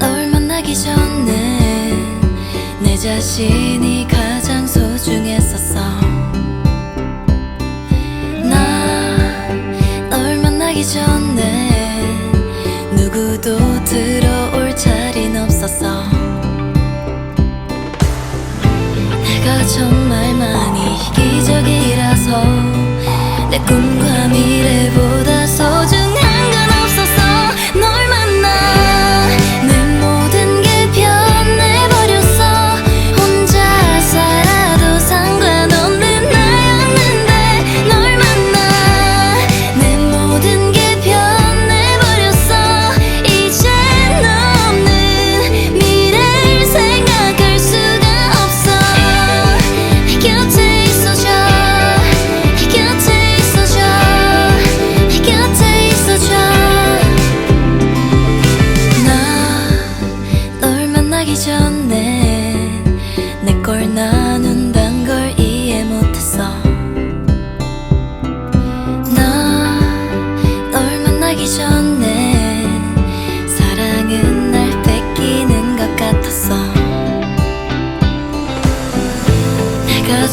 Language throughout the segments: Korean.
나널 만나기 전에 내 자신이 가장 소중해서 정말 많이 기적이라서 내 꿈.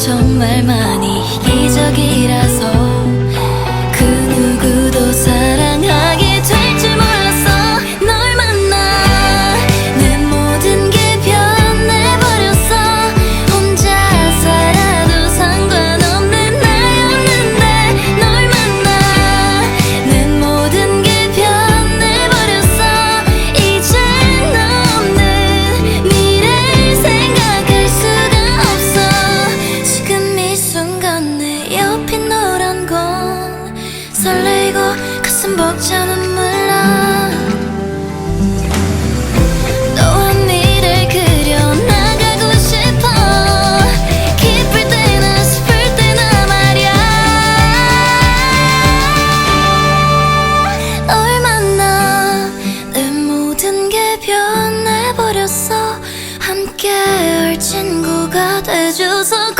정말 많이 벅차는 몰라. 너와 미래 그려나가고 싶어. 기쁠 때나 슬플 때나 말야. 얼마나 내 모든 게 변해버렸어. 함께 할 친구가 돼줘서